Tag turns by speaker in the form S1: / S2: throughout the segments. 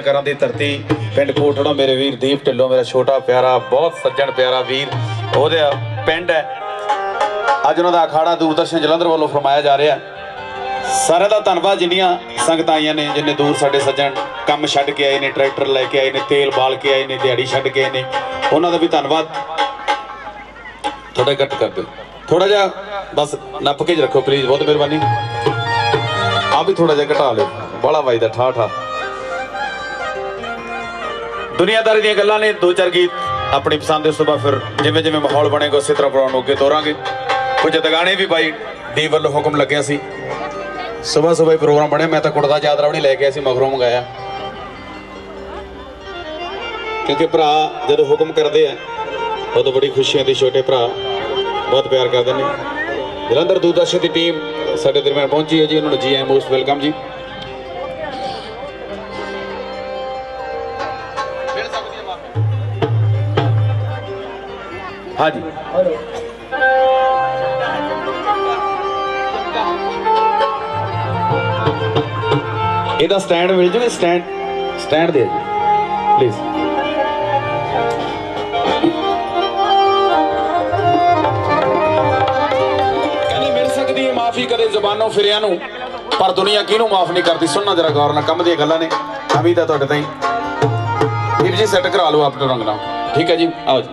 S1: ਕਰਾਂ ਦੀ ਧਰਤੀ, ਪਿੰਡ ਕੋਟੜਾ ਮੇਰੇ ਵੀਰ ਦੀਪ ਢਿੱਲੋਂ, ਮੇਰਾ ਛੋਟਾ ਪਿਆਰਾ, ਬਹੁਤ ਸੱਜਣ ਪਿਆਰਾ ਵੀਰ, ਉਹਦੇ ਪਿੰਡ ਹੈ। ਅੱਜ ਉਹਨਾਂ ਦਾ ਅਖਾੜਾ ਦੂਰਦਰਸ਼ਨ ਜਲੰਧਰ ਵੱਲੋਂ ਫਰਮਾਇਆ ਜਾ ਰਿਹਾ ਸਾਰਿਆਂ ਦਾ ਧੰਨਵਾਦ, ਜਿੰਨੀਆਂ ਸੰਗਤਾਂ ਆਈਆਂ ਨੇ, ਜਿੰਨੇ ਦੂਰ ਸਾਡੇ ਸੱਜਣ ਕੰਮ ਛੱਡ ਕੇ ਆਏ ਨੇ, ਟਰੈਕਟਰ ਲੈ ਕੇ ਆਏ ਨੇ, ਤੇਲ ਬਾਲ ਕੇ ਆਏ ਨੇ, ਦਿਹਾੜੀ ਛੱਡ ਕੇ ਆਏ ਨੇ, ਉਹਨਾਂ ਦਾ ਵੀ ਧੰਨਵਾਦ। ਥੋੜਾ ਘੱਟ ਕਰ ਦਿਓ। ਥੋੜਾ ਜਿਹਾ ਬਸ ਨੱਪ ਕੇ ਰੱਖੋ ਪਲੀਜ਼ ਬਹੁਤ ਮਿਹਰਬਾਨੀ। ਆ ਵੀ ਥੋੜਾ ਜਿਹਾ ਘਟਾ ਲਿਓ। ਬੜਾ ਵੱਜਦਾ ਠਾ ਠਾ ਦੁਨੀਆਦਾਰੀ ਦੀਆਂ ਗੱਲਾਂ ਨੇ ਦੋ ਚਾਰ ਗੀਤ ਆਪਣੀ ਪਸੰਦ ਦੇ ਉਸ ਫਿਰ ਜਿਵੇਂ ਜਿਵੇਂ ਮਾਹੌਲ ਬਣੇਗਾ ਉਸੇ ਤਰ੍ਹਾਂ ਪ੍ਰੋਗਰਾਮ ਨੂੰ ਅੱਗੇ ਤੋਰਾਂਗੇ। ਕੁਝ ਦਗਾਣੇ ਵੀ ਬਾਈ ਦੀ ਵੱਲੋਂ ਹੁਕਮ ਲੱਗਿਆ ਸੀ। ਸਵੇਰ ਸਵੇਰ ਪ੍ਰੋਗਰਾਮ ਬਣਿਆ, ਮੈਂ ਤਾਂ ਕੁੜਦਾ ਚਾਦਰਾ ਵੀ ਨਹੀਂ ਲੈ ਕੇ ਆਇਆ ਸੀ, ਮਗਰੋਂ ਮੰਗਾਇਆ। ਕਿਉਂਕਿ ਭਰਾ ਜਦੋਂ ਹੁਕਮ ਕਰਦੇ ਆ, ਉਦੋਂ ਬੜੀ ਖੁਸ਼ੀ ਦੀ ਛੋਟੇ ਭਰਾ ਬਹੁਤ ਪਿਆਰ ਕਰਦੇ ਨੇ। ਜਲੰਧਰ ਦੂਰਦਰਸ਼ਨ ਦੀ ਟੀਮ ਸਾਡੇ ਦਰਮਿਆਨ ਪਹੁੰਚੀ ਹੈ ਜੀ, ਉਹਨਾਂ ਨੂੰ ਜੀ ਆਈ ਮੋਸਟ ਵੈਲਕਮ ਜੀ। ਹਾਂਜੀ ਇਹਦਾ ਸਟੈਂਡ ਮਿਲ ਜੂਗਾ ਸਟੈਂਡ ਸਟੈਂਡ ਦੇ ਜੀ ਪਲੀਜ਼ ਕਹਿੰਦੇ, ਮਿਲ ਸਕਦੀ ਹੈ, ਮਾਫੀ ਕਦੇ ਜ਼ਬਾਨੋਂ ਫਿਰਿਆਂ ਨੂੰ, ਪਰ ਦੁਨੀਆ ਕਿਹਨੂੰ ਮਾਫ ਨਹੀਂ ਕਰਦੀ? ਸੁਣਨਾ ਜਰਾ ਗੌਰ ਨਾਲ, ਕੰਮ ਦੀਆਂ ਗੱਲਾਂ ਨੇ। ਅਮੀ ਤਾਂ ਤੁਹਾਡੇ ਤਾਈਂ। ਵੀਰ ਜੀ ਸੈੱਟ ਕਰਾ ਲਓ ਆਪਣੇ ਰੰਗ ਨਾਲ। ਠੀਕ ਹੈ ਜੀ, ਆਓ ਜੀ।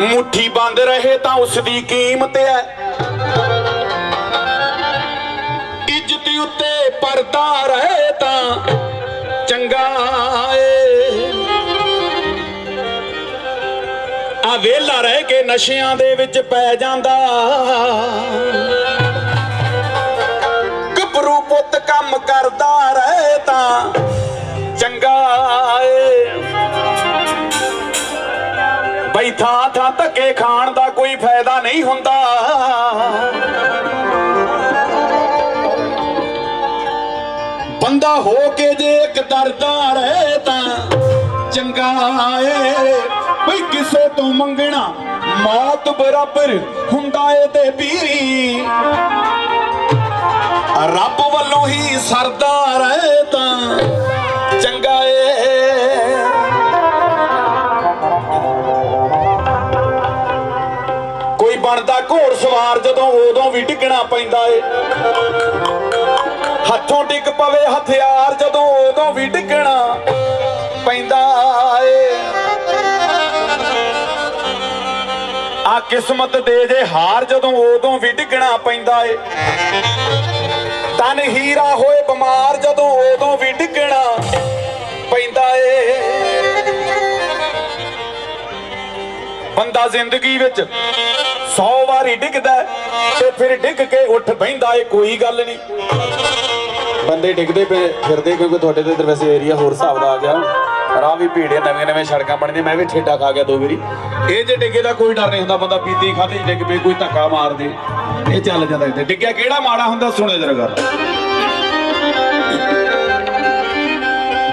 S1: ਮੁੱਠੀ ਬੰਦ ਰਹੇ ਤਾਂ ਉਸ ਦੀ ਕੀਮਤ ਹੈ ਇੱਜ਼ਤ ਉੱਤੇ ਪਰਦਾ ਰਹੇ ਤਾਂ ਚੰਗਾ ਏ। ਆ ਵੇਲਾ ਰਹਿ ਕੇ ਨਸ਼ਿਆਂ ਦੇ ਵਿੱਚ ਪੈ ਜਾਂਦਾ। ਗੱਭਰੂ ਪੁੱਤ ਕੰਮ ਕਰਦਾ ਰਹੇ ਤਾਂ ਚੰਗਾ ਏ। ਥਾਂ ਥਾਂ ਧੱਕੇ ਖਾਣ ਦਾ ਕੋਈ ਫਾਇਦਾ ਨਹੀਂ ਹੁੰਦਾ। ਬੰਦਾ ਹੋ ਕੇ ਜੇ ਇੱਕ ਦਰਦਾ ਰਹੇ ਤਾਂ ਚੰਗਾ ਏ। ਬਈ ਕਿਸੇ ਤੋਂ ਮੰਗਣਾ ਮੌਤ ਬਰਾਬਰ ਹੁੰਦਾ ਏ ਤੇ ਪੀਰੀ। ਰੱਬ ਵੱਲੋਂ ਹੀ ਸਰਦਾ ਰਹੇ ਤਾਂ ਚੰਗਾ ਏ। ਬਣਦਾ ਸਵਾਰ ਜਦੋਂ ਉਦੋਂ ਵੀ ਡਿੱਗਣਾ ਪੈਂਦਾ ਏ। ਹੱਥੋਂ ਡਿੱਗ ਪਵੇ ਹਥਿਆਰ ਜਦੋਂ ਉਦੋਂ ਵੀ ਡਿੱਗਣਾ ਪੈਂਦਾ ਏ। ਆ ਕਿਸਮਤ ਦੇ ਜੇ ਹਾਰ ਜਦੋਂ ਉਦੋਂ ਵੀ ਡਿੱਗਣਾ ਪੈਂਦਾ ਏ। ਤਨ ਹੀਰਾ ਹੋਏ ਬਿਮਾਰ ਜਦੋਂ ਉਦੋਂ ਵੀ ਡਿੱਗਣਾ ਪੈਂਦਾ ਏ। ਬੰਦਾ ਜ਼ਿੰਦਗੀ ਵਿੱਚ 100 ਵਾਰੀ ਡਿੱਗਦਾ ਤੇ ਫਿਰ ਡਿੱਗ ਕੇ ਉੱਠ ਬੈਂਦਾ ਏ, ਕੋਈ ਗੱਲ ਨਹੀਂ। ਬੰਦੇ ਡਿੱਗਦੇ ਪਏ, ਫਿਰਦੇ ਕਿਉਂਕਿ ਤੁਹਾਡੇ ਤੇ ਵੈਸੇ ਏਰੀਆ ਹੋਰ ਹਿਸਾਬ ਦਾ ਆ ਗਿਆ। ਰਾਹ ਵੀ ਭੀੜੇ ਨਵੇਂ ਨਵੇਂ ਸੜਕਾਂ ਬਣਦੀਆਂ, ਮੈਂ ਵੀ ਠੇਡਾ ਖਾ ਗਿਆ ਦੋ ਵਾਰੀ। ਇਹ ਜੇ ਡਿੱਗੇ ਦਾ ਕੋਈ ਡਰ ਨਹੀਂ ਹੁੰਦਾ, ਬੰਦਾ ਪੀਤੀ ਖਾਦੇ ਡਿੱਗ ਪਏ, ਕੋਈ ਧੱਕਾ ਮਾਰ ਦੇ, ਇਹ ਚੱਲ ਜਾਂਦਾ ਇੱਥੇ। ਡਿੱਗਿਆ ਕਿਹੜਾ ਮਾੜਾ ਹੁੰਦਾ, ਸੁਣੋ ਜਰਾ ਗੱਲ।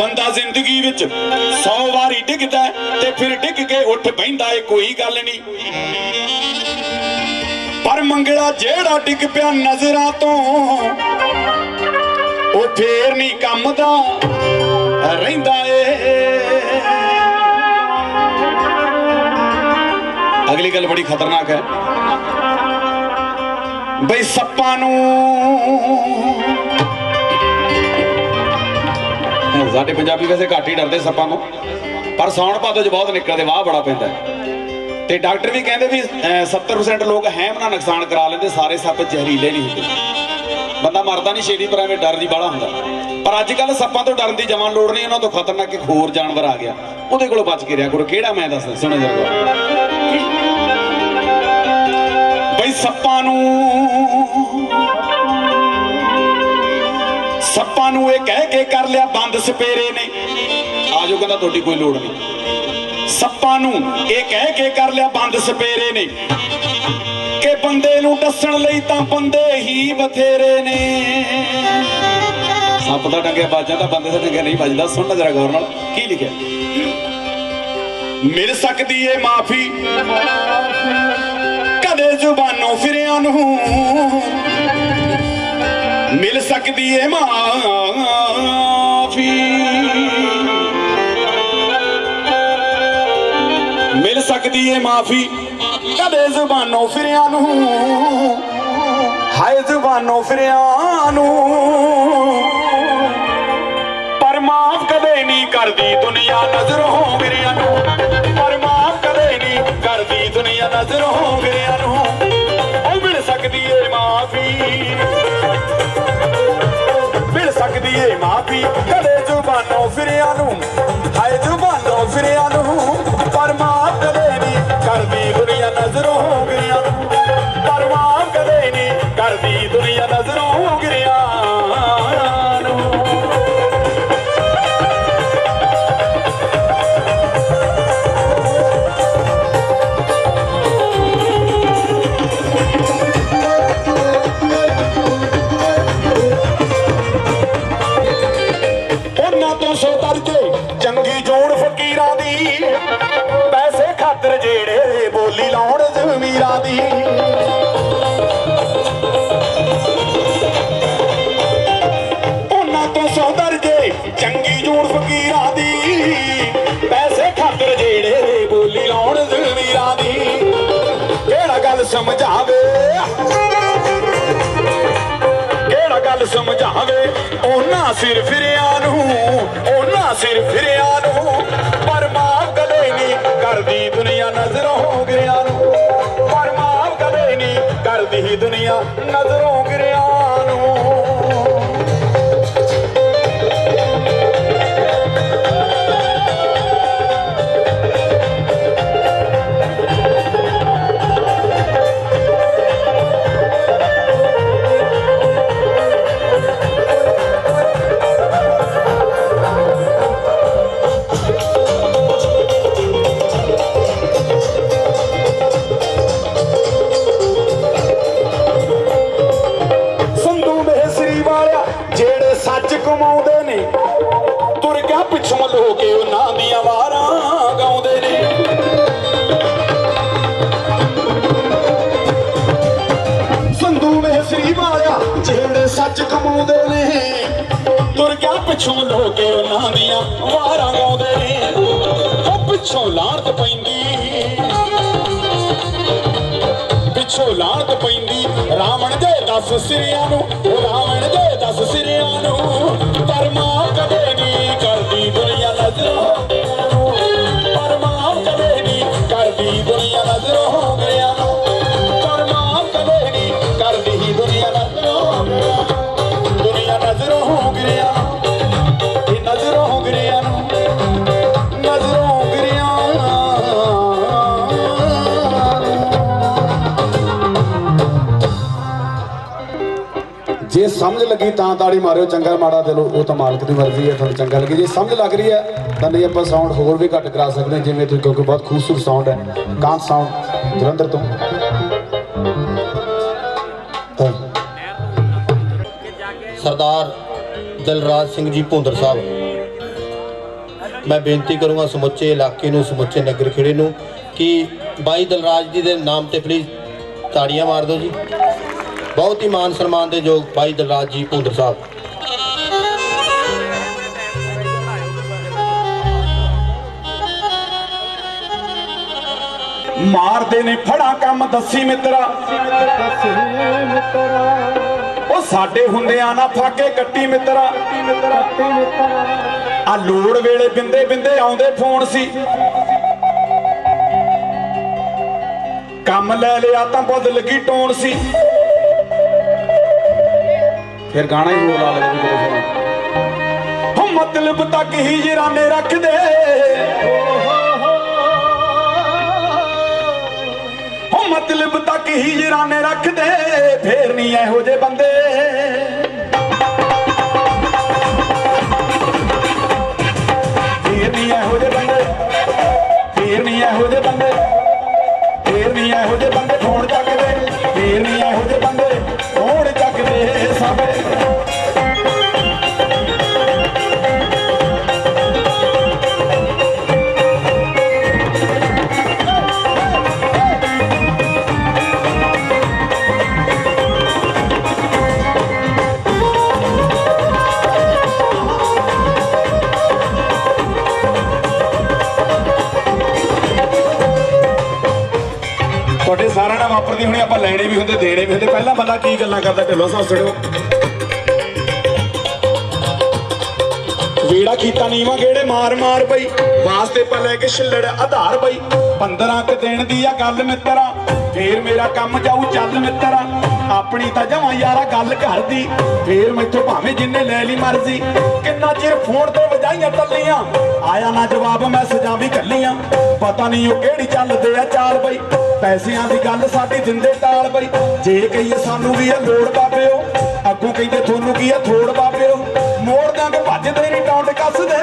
S1: ਬੰਦਾ ਜ਼ਿੰਦਗੀ ਵਿੱਚ 100 ਵਾਰੀ ਡਿੱਗਦਾ ਤੇ ਫਿਰ ਡਿੱਗ ਕੇ ਉੱਠ ਬੈਂਦਾ ਏ, ਕੋਈ ਗੱਲ ਨਹੀਂ। ਪਰ ਮੰਗਲਾ ਜਿਹੜਾ ਡਿੱਗ ਪਿਆ ਨਜ਼ਰਾਂ ਤੋਂ, ਉਹ ਫੇਰ ਨਹੀਂ ਕੰਮ ਦਾ ਰਹਿੰਦਾ ਏ ਅਗਲੀ ਗੱਲ ਬੜੀ ਖਤਰਨਾਕ ਹੈ ਬਈ ਸੱਪਾਂ ਨੂੰ ਸਾਡੇ ਪੰਜਾਬੀ ਵੈਸੇ ਘੱਟ ਹੀ ਡਰਦੇ ਸੱਪਾਂ ਨੂੰ, ਪਰ ਸੌਣ ਭਾਦੋ ਚ ਬਹੁਤ ਨਿਕਲਦੇ, ਵਾਹ ਬੜਾ ਪੈਂਦਾ ਹੈ। ਤੇ ਡਾਕਟਰ ਵੀ ਕਹਿੰਦੇ ਵੀ ਅਹ, 70% ਲੋਕ ਹੈਮ ਨਾਲ ਨੁਕਸਾਨ ਕਰਾ ਲੈਂਦੇ ਸਾਰੇ ਸੱਪ ਜ਼ਹਿਰੀਲੇ ਨਹੀਂ ਹੁੰਦੇ। ਬੰਦਾ ਮਰਦਾ ਨਹੀਂ ਛੇਤੀ ਪਰ ਐਵੇਂ ਡਰ ਦੀ ਬਾਲਾ ਹੁੰਦਾ। ਪਰ ਅੱਜ ਕੱਲ ਸੱਪਾਂ ਤੋਂ ਡਰਨ ਦੀ ਜਮਾਂ ਲੋੜ ਨਹੀਂ ਉਹਨਾਂ ਤੋਂ ਖਤਰਨਾਕ ਇੱਕ ਹੋਰ ਜਾਨਵਰ ਆ ਗਿਆ। ਉਹਦੇ ਕੋਲੋਂ ਬਚ ਕੇ ਰਿਹਾ ਕਰੋ। ਕਿਹੜਾ ਮੈਂ ਦੱਸ ਸੁਣੋ ਜਰਾ। ਬਈ ਸੱਪਾਂ ਨੂੰ ਸੱਪਾਂ ਨੂੰ ਇਹ ਕਹਿ ਕੇ ਕਰ ਲਿਆ ਬੰਦ ਸਪੇਰੇ ਨੇ। ਆਜੋ ਕਹਿੰਦਾ ਤੁਹਾਡੀ ਕੋਈ ਲੋੜ ਨਹੀਂ। ਸੱਪਾਂ ਨੂੰ ਇਹ ਕਹਿ ਕੇ ਕਰ ਲਿਆ ਬੰਦ ਸਪੇਰੇ ਨੇ ਕਿ ਬੰਦੇ ਨੂੰ ਦੱਸਣ ਲਈ ਤਾਂ ਬੰਦੇ ਹੀ ਬਥੇਰੇ ਨੇ। ਸੱਪ ਦਾ ਟੰਗਿਆ ਵੱਜ ਜਾਂਦਾ ਬੰਦੇ ਦਾ ਟੰਗਿਆ ਨਹੀਂ ਵੱਜਦਾ। ਸੁਣ ਜਰਾ ਗੌਰ ਨਾਲ, ਕੀ ਲਿਖਿਆ? ਮਿਲ ਸਕਦੀ ਏ ਮਾਫੀ, ਕਦੇ ਜ਼ੁਬਾਨੋਂ ਫਿਰਿਆਂ ਨੂੰ। ਮਿਲ ਸਕਦੀ ਏ ਮਾਫੀ। ਸਕਦੀ ਏ ਮਾਫੀ। ਕਦੇ ਜ਼ੁਬਾਨੋਂ ਫਿਰਿਆਂ ਨੂੰ। ਹਾਏ ਜ਼ੁਬਾਨੋਂ ਫਿਰਿਆਂ ਨੂੰ। ਪਰ ਮਾਫ ਕਦੇ ਨਹੀਂ ਕਰਦੀ ਦੁਨੀਆ ਨਜ਼ਰੋਂ ਗਿਰਿਆਂ ਨੂੰ। ਪਰ ਮਾਫ ਕਦੇ ਨਹੀਂ ਕਰਦੀ ਦੁਨੀਆ ਨਜ਼ਰੋਂ ਗਿਰਿਆਂ ਨੂੰ। ਉਹ ਮਿਲ ਸਕਦੀ ਏ ਮਾਫੀ। ਮਿਲ ਸਕਦੀ ਏ ਮਾਫੀ। ਕਦੇ ਜ਼ੁਬਾਨੋਂ ਫਿਰਿਆਂ ਨੂੰ। ਹਾਏ ਜ਼ੁਬਾਨੋਂ ਫਿਰਿਆਂ ਨੂੰ। 300 ਤੜਕੇ ਚੰਗੀ ਜੂੜ ਫਕੀਰਾਂ ਦੀ। ਪੈਸੇ ਖਾਤਰ ਜਿਹੜੇ ਬੋਲੀ ਤੋਂ ਸੌਦਰ ਜੇ ਚੰਗੀ ਜੂੜ ਫਕੀਰਾਂ ਦੀ। ਪੈਸੇ ਖਾਤਰ ਜਿਹੜੇ ਬੋਲੀ ਲਾਉਣ ਜ਼ਮੀਰਾਂ ਦੀ। ਕਿਹੜਾ ਗੱਲ ਸਮਝਾ ਸਮਝਾਵੇ। ਉਹਨਾਂ ਸਿਰ ਫਿਰਿਆ ਨੂੰ, ਉਹਨਾਂ ਸਿਰ ਫਿਰਿਆ ਨੂੰ ਪਰ ਮਾਫ ਕਦੇ ਨਹੀਂ ਕਰਦੀ ਦੁਨੀਆ ਨਜ਼ਰੋਂ ਗਿਰਿਆ ਨੂੰ। ਪਰ ਮਾਫ ਕਦੇ ਨਹੀਂ ਕਰਦੀ ਦੁਨੀਆ ਨਜ਼ਰੋਂ ਗਿਰਿਆ ਪਿੱਛੋਂ ਲੋਕ ਉਹਨਾਂ ਦੀਆਂ ਵਾਰਾਂ ਗਾਉਂਦੇ ਨੇ ਉਹ ਪਿੱਛੋਂ ਲਾਣਤ ਪੈਂਦੀ। ਪਿੱਛੋਂ ਲਾਣਤ ਪੈਂਦੀ। ਰਾਵਣ ਦੇ 10 ਸਿਰਿਆਂ ਨੂੰ, ਉਹ ਰਾਵਣ ਦੇ 10 ਸਿਰਿਆਂ ਨੂੰ। ਸਮਝ ਲੱਗੀ ਤਾਂ ਤਾੜੀ ਮਾਰਿਓ, ਚੰਗਾ ਮਾੜਾ ਦਿਲ, ਉਹ ਤਾਂ ਮਾਲਕ ਦੀ ਮਰਜ਼ੀ ਹੈ, ਤੁਹਾਨੂੰ ਚੰਗਾ ਲੱਗੇ। ਜੇ ਸਮਝ ਲੱਗ ਰਹੀ ਹੈ, ਤਾਂ ਨਹੀਂ, ਆਪਾਂ ਸਾਊਂਡ ਹੋਰ ਵੀ ਘੱਟ ਕਰਾ ਸਕਦੇ ਜਿਵੇਂ ਤੁਸੀਂ ਕਿਉਂਕਿ ਬਹੁਤ ਖੂਬਸੂਰਤ ਸਾਊਂਡ ਹੈ, ਕਾਂਤ ਸਾਊਂਡ ਜਲੰਧਰ ਤੋਂ।
S2: ਸਰਦਾਰ ਦਿਲਰਾਜ ਸਿੰਘ ਜੀ ਭੁੰਦਰ ਸਾਹਿਬ, ਮੈਂ ਬੇਨਤੀ ਕਰੂੰਗਾ ਸਮੁੱਚੇ ਇਲਾਕੇ ਨੂੰ, ਸਮੁੱਚੇ ਨਗਰ ਖੇੜੇ ਨੂੰ, ਕਿ ਬਾਈ ਦਿਲਰਾਜ ਜੀ ਦੇ ਨਾਮ ਤੇ ਪਲੀਜ਼ ਤਾੜੀਆਂ ਮਾਰ ਦਿਓ ਜੀ। ਬਹੁਤ ਹੀ ਮਾਨ ਸਨਮਾਨ ਦੇ ਯੋਗ ਭਾਈ ਦਿਲਰਾਜ ਜੀ ਭੁੰਦਰ ਸਾਹਿਬ।
S1: ਮਾਰਦੇ ਨੇ ਫੜਾ ਕੰਮ ਦੱਸੀ ਮਿੱਤਰਾ। ਉਹ ਸਾਡੇ ਹੁੰਦਿਆਂ ਨਾ ਫਾਕੇ ਕੱਟੀ ਮਿੱਤਰਾ। ਆ ਲੋੜ ਵੇਲੇ ਬਿੰਦੇ ਬਿੰਦੇ ਆਉਂਦੇ ਫੋਨ ਸੀ। ਕੰਮ ਲੈ ਲਿਆ ਤਾਂ ਬਦਲ ਗਈ ਟੋਨ ਸੀ। ਫਿਰ ਗਾਣਾ ਹੀ ਹੋਰ ਲਾ ਵੀ ਕਿਤੇ ਫਿਰ ਹੋ ਮਤਲਬ ਤੱਕ ਹੀ ਜਰਾਨੇ ਰੱਖਦੇ। ਹੋ ਮਤਲਬ ਤੱਕ ਹੀ ਜਰਾਨੇ ਰੱਖਦੇ, ਫੇਰ ਨਹੀਂ ਇਹੋ ਜੇ ਬੰਦੇ। ਫੇਰ ਨਹੀਂ ਇਹੋ ਜੇ ਬੰਦੇ, ਫੇਰ ਨਹੀਂ ਇਹੋ ਜੇ ਬੰਦੇ, ਫੇਰ ਨਹੀਂ ਇਹੋ ਜੇ ਬੰਦੇ ਫੋਨ ਚੱਕਦੇ, ਫੇਰ ਨਹੀਂ ਇਹੋ ਜੇ Amen. ਚੱਕਦੇ ਸਭੇ ਵਾਪਰਦੀ ਹੁਣੇ, ਆਪਾਂ ਲੈਣੇ ਵੀ ਹੁੰਦੇ, ਦੇਣੇ ਵੀ ਹੁੰਦੇ। ਪਹਿਲਾਂ ਬੰਦਾ ਕੀ ਗੱਲਾਂ ਕਰਦਾ, ਢਿੱਲੋਂ ਸਾਸੜਿਓ ਵੀੜਾ ਕੀਤਾ ਨੀਵਾ, ਗੇੜੇ ਮਾਰ ਮਾਰ ਬਈ ਵਾਸਤੇ ਪਾ ਲੈ ਕੇ ਛਿੱਲੜ ਆਧਾਰ ਬਈ 15 ਕ ਦਿਨ ਦੀ ਆ ਗੱਲ ਮਿੱਤਰਾ, ਫੇਰ ਮੇਰਾ ਕੰਮ ਜਾਊ, ਚੱਲ ਮਿੱਤਰਾ। ਆਪਣੀ ਤਾਂ ਜਮਾਂ ਯਾਰਾ ਗੱਲ ਕਰਦੀ, ਫੇਰ ਮੈਥੋਂ ਭਾਵੇਂ ਜਿੰਨੇ ਲੈ ਲਈ ਮਰਜ਼ੀ। ਕਿੰਨਾ ਚਿਰ ਫੋਨ ਤੇ ਵਜਾਈਆਂ ਟੱਲੀਆਂ, ਆਇਆ ਨਾ ਜਵਾਬ ਮੈਂ ਸਜਾਂ ਵੀ ਕੱਲੀਆਂ। ਪਤਾ ਨਹੀਂ ਉਹ ਕਿਹੜੀ ਚੱਲਦੇ ਆ ਚਾਲ ਬਈ। ਪੈਸਿਆਂ ਦੀ ਗੱਲ ਸਾਡੀ ਦਿੰਦੇ ਟਾਲ ਬਈ। ਜੇ ਕਹੀਏ ਸਾਨੂੰ ਵੀ ਇਹ ਲੋੜ ਬਾਬਿਓ, ਅੱਗੋਂ ਕਹਿੰਦੇ ਤੁਹਾਨੂੰ ਕੀ ਆ ਥੋੜ ਬਾਬਿਓ। ਮੋੜ ਦਾਂਗੇ ਭੱਜਦੇ ਨਹੀਂ ਟੌਂਡ ਕੱਸਦੇ।